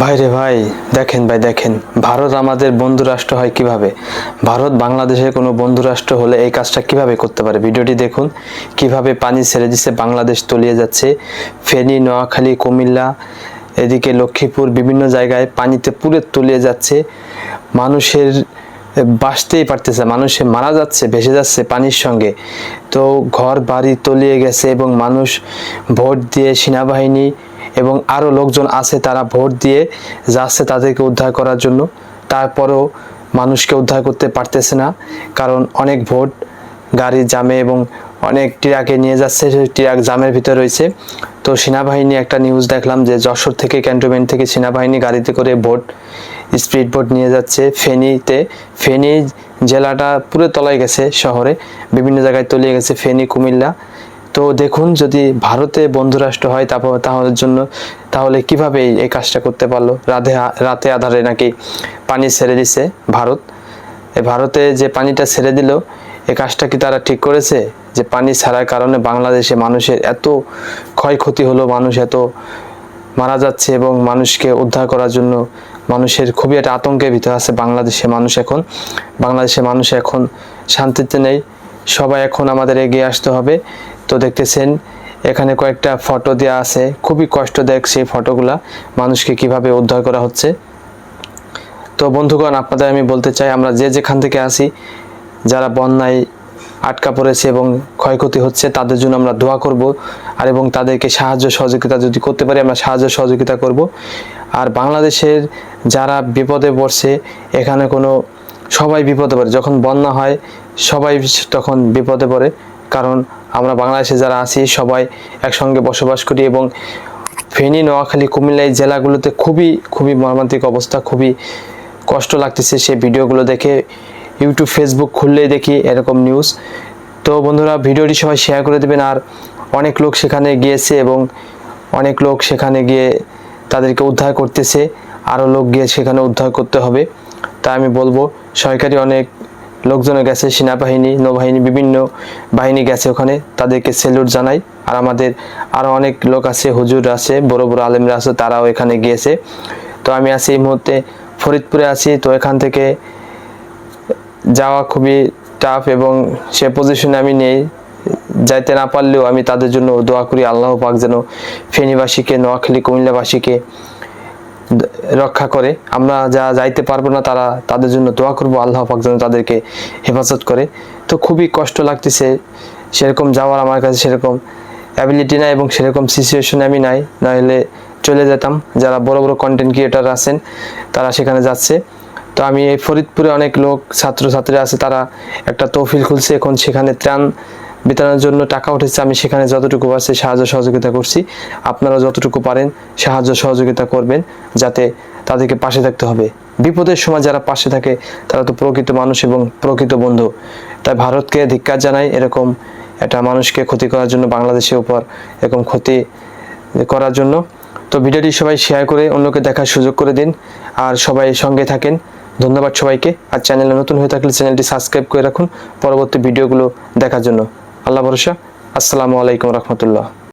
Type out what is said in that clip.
ভাইরে ভাই, দেখেন ভাই, দেখেন। ভারত আমাদের বন্ধু রাষ্ট্র হয় কীভাবে? ভারত বাংলাদেশের কোনো বন্ধু রাষ্ট্র হলে এই কাজটা কীভাবে করতে পারে? ভিডিওটি দেখুন। কীভাবে পানি ছেড়ে দিচ্ছে বাংলাদেশ, তলিয়ে যাচ্ছে। ফেনী, নোয়াখালী, কুমিল্লা, এদিকে লক্ষ্মীপুর, বিভিন্ন জায়গায় পানিতে পুরে তলিয়ে যাচ্ছে। মানুষের বাঁচতেই পারতেছে মানুষে মারা যাচ্ছে, ভেসে যাচ্ছে পানির সঙ্গে। তো ঘর, বাড়ি তলিয়ে গেছে এবং মানুষ ভোট দিয়ে সেনাবাহিনী এবং আরও লোকজন আছে, তারা ভোট দিয়ে যাচ্ছে তাদেরকে উদ্ধার করার জন্য। তারপরেও মানুষকে উদ্ধার করতে পারতেছে না, কারণ অনেক ভোট গাড়ির জামে এবং অনেক ট্রাকে নিয়ে যাচ্ছে ট্রাক জামের ভিতরে রয়েছে। তো সেনাবাহিনী একটা নিউজ দেখলাম যে যশোর থেকে ক্যান্টনমেন্ট থেকে সেনাবাহিনী গাড়িতে করে ভোট স্পিড বোট নিয়ে যাচ্ছে। ফেনীতে, ফেনী জেলাটা পুরো তলায় গেছে শহরে, বিভিন্ন জায়গায় তলিয়ে গেছে। ফেনী, কুমিল্লা তো দেখুন, যদি ভারতে বন্ধুরাষ্ট্র হয় তারপর তাহলে জন্য, তাহলে কীভাবে এই- কাজটা করতে পারল? রাধে, রাতে আধারে নাকি পানি ছেড়ে দিছে ভারত? ভারতে যে পানিটা ছেড়ে দিল, এ কাজটা কি তারা ঠিক করেছে? যে পানি ছাড়ার কারণে বাংলাদেশে মানুষের এত ক্ষয়ক্ষতি হলো, মানুষ এত মারা যাচ্ছে এবং মানুষকে উদ্ধার করার জন্য মানুষের খুবই একটা আতঙ্কের ভিতরে আছে বাংলাদেশে মানুষ এখন। বাংলাদেশে মানুষ এখন শান্তিতে নেই। সবাই এখন আমাদের এগিয়ে আসতে হবে। তো দেখতেছেন, এখানে কয়েকটা ফটো দেওয়া আছে। খুবই কষ্টদায়ক সেই ফটোগুলা মানুষকে কীভাবে উদ্ধার করা হচ্ছে। তো বন্ধুগণ, আপনাদের আমি বলতে চাই, আমরা যে যেখান থেকে আসি যারা বন্যায় আটকা পড়েছে এবং ক্ষয়ক্ষতি হচ্ছে, তাদের জন্য আমরা দোয়া করব। আর এবং তাদেরকে সাহায্য সহযোগিতা যদি করতে পারি, আমরা সাহায্য সহযোগিতা করব। আর বাংলাদেশের যারা বিপদে পড়ছে, এখানে কোনো সবাই বিপদে পড়ে। যখন বন্যা হয়, সবাই তখন বিপদে পড়ে। কারণ আমরা বাংলাদেশে যারা আছি, সবাই একসঙ্গে বসবাস করি এবং ফেনী, নোয়াখালী, কুমিল্লা এই জেলাগুলোতে খুবই খুবই মর্মান্তিক অবস্থা, খুবই কষ্ট লাগতেছে সেই ভিডিওগুলো দেখে। ইউটিউব, ফেসবুক খুললেই দেখি এরকম নিউজ তো বন্ধুরা, ভিডিওটি সবাই শেয়ার করে দেবেন। আর অনেক লোক সেখানে গিয়েছে এবং অনেক লোক সেখানে গিয়ে তাদেরকে উদ্ধার করতেছে। আরও লোক গিয়ে সেখানে উদ্ধার করতে হবে। তাই আমি বলব সরকারি অনেক লোকজন গেছে সেনাবাহিনী, নৌবাহিনী, বিভিন্ন বাহিনী গেছে ওখানে, তাদেরকে সেলুট জানাই। আর আমাদের আরও অনেক লোক আছে, হুজুর আছে, বড় বড় আলেমরা আছে, তারাও এখানে গিয়েছে। তো আমি আছি এই মুহূর্তে ফরিদপুরে আছি, তো এখান থেকে যাওয়া খুবই টাফ এবং সে পজিশনে আমি নেই। যাইতে না পারলেও আমি তাদের জন্য দোয়া করি, আল্লাহ পাক যেন ফেনীবাসীকে, নোয়াখালী, কুমিল্লাবাসীকে রক্ষা করে। আমরা যা যাইতে পারব না, তারা তাদের জন্য দোয়া করব, আল্লাহ পাক যেন তাদেরকে হেফাজত করে। তো খুবই কষ্ট লাগতেছে, সেরকম যাওয়ার আমার কাছে সেরকম অ্যাবিলিটি নাই এবং সেরকম সিচুয়েশনে আমি নাই। নাহলে চলে যেতাম। যারা বড় বড় কন্টেন্ট ক্রিয়েটার আছেন, তারা সেখানে যাচ্ছে। তো আমি এই ফরিদপুরে অনেক লোক, ছাত্রছাত্রী আছে, তারা একটা তহফিল খুলছে। এখন সেখানে ত্রাণ বিতরণের জন্য টাকা উঠেছে, আমি সেখানে যতটুকু আছে সাহায্য সহযোগিতা করছি। আপনারা যতটুকু পারেন সাহায্য সহযোগিতা করবেন যাতে তাদেরকে পাশে থাকতে হবে। বিপদের সময় যারা পাশে থাকে, তারা তো প্রকৃত মানুষ এবং প্রকৃত বন্ধু। তাই ভারতকে ধিক্কার জানাই এরকম একটা মানুষকে ক্ষতি করার জন্য, বাংলাদেশের উপর এরকম ক্ষতি করার জন্য। তো ভিডিওটি সবাই শেয়ার করে অন্যকে দেখার সুযোগ করে দিন। আর সবাই সঙ্গে থাকেন। ধন্যবাদ সবাইকে। আর চ্যানেলে নতুন হয়ে থাকলে চ্যানেলটি সাবস্ক্রাইব করে রাখুন। পরবর্তী ভিডিওগুলো দেখার জন্য। আল্লাহ ভরসা। আসসালামু আলাইকুম রহমতুল্লাহ।